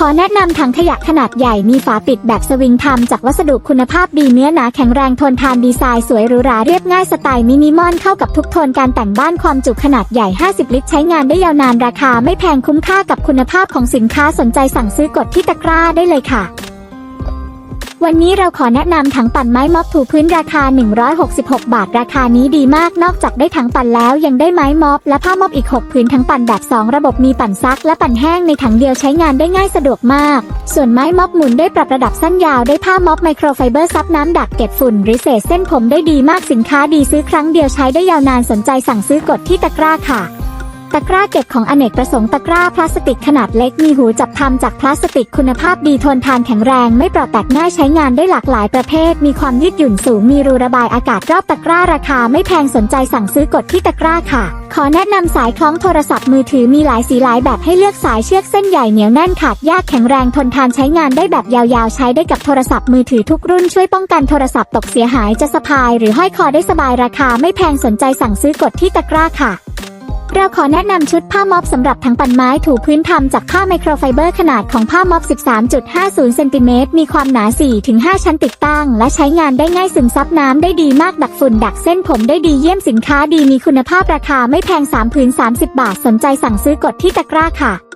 ขอแนะนำถังขยะขนาดใหญ่มีฝาปิดแบบสวิงทำจากวัสดุคุณภาพดีเนื้อหนาแข็งแรงทนทานดีไซน์สวยหรูหราเรียบง่ายสไตล์มินิมอลเข้ากับทุกโทนการแต่งบ้านความจุขนาดใหญ่ 50 ลิตร ใช้งานได้ยาวนานราคาไม่แพงคุ้มค่ากับคุณภาพของสินค้าสนใจสั่งซื้อกดที่ตะกร้าได้เลยค่ะ วันนี้เราขอแนะนำถังปั่นไม้ม็อบถูพื้นราคา 166 บาท ราคานี้ดีมาก นอกจากได้ถังปั่นแล้วยังได้ไม้ม็อบและผ้าม็อบอีก 6 พื้นทั้งปั่นแบบ 2 ระบบมีปั่นซักและปั่นแห้งในถังเดียวใช้งานได้ง่ายสะดวกมาก ส่วนไม้ม็อบหมุนได้ปรับระดับสั้นยาวได้ผ้าม็อบไมโครไฟเบอร์ซับน้ำดักเก็บฝุ่นหรือเศษเส้นผมได้ดีมากสินค้าดีซื้อครั้งเดียวใช้ได้ยาวนานสนใจสั่งซื้อกดที่ตะกร้าค่ะะกร้าเก็บของอเนกประสงค์ตะกร้าพลาสติกขนาดเล็กมีหูจับทำจากพลาสติกคุณภาพดีทนทานแข็งแรงไม่เปราะแตกง่ายใช้งานได้หลากหลายประเภท มีความยืดหยุ่นสูงมีรูระบายอากาศรอบตะกร้าราคาไม่แพงสนใจสั่งซื้อกดที่ตะกร้าค่ะ ขอแนะนำสายคล้องโทรศัพท์มือถือมีหลายสีหลายแบบให้เลือกสายเชือกเส้นใหญ่เหนียวแน่นขาดยากแข็งแรงทนทานใช้งานได้แบบยาวๆ ใช้ได้กับโทรศัพท์มือถือทุกรุ่นช่วยป้องกันโทรศัพท์ตกเสียหายจะสะพาย หรือห้อยคอได้สบายราคาไม่แพงสนใจสั่งซื้อกดที่ตะกร้าค่ะ เราขอแนะนำชุดผ้าม็อบสำหรับทั้งปั่นไม้ถูพื้นทำจากผ้าไมโครไฟเบอร์ขนาดของผ้าม็อบ 13.50 เซนติเมตร มีความหนา 4-5 ชั้นติดตั้ง และใช้งานได้ง่ายซึมซับน้ำได้ดีมากดักฝุ่นดักเส้นผมได้ดีเยี่ยมสินค้าดีมีคุณภาพราคาไม่แพง3ผืน30 บาทสนใจสั่งซื้อกดที่ตะกร้าค่ะ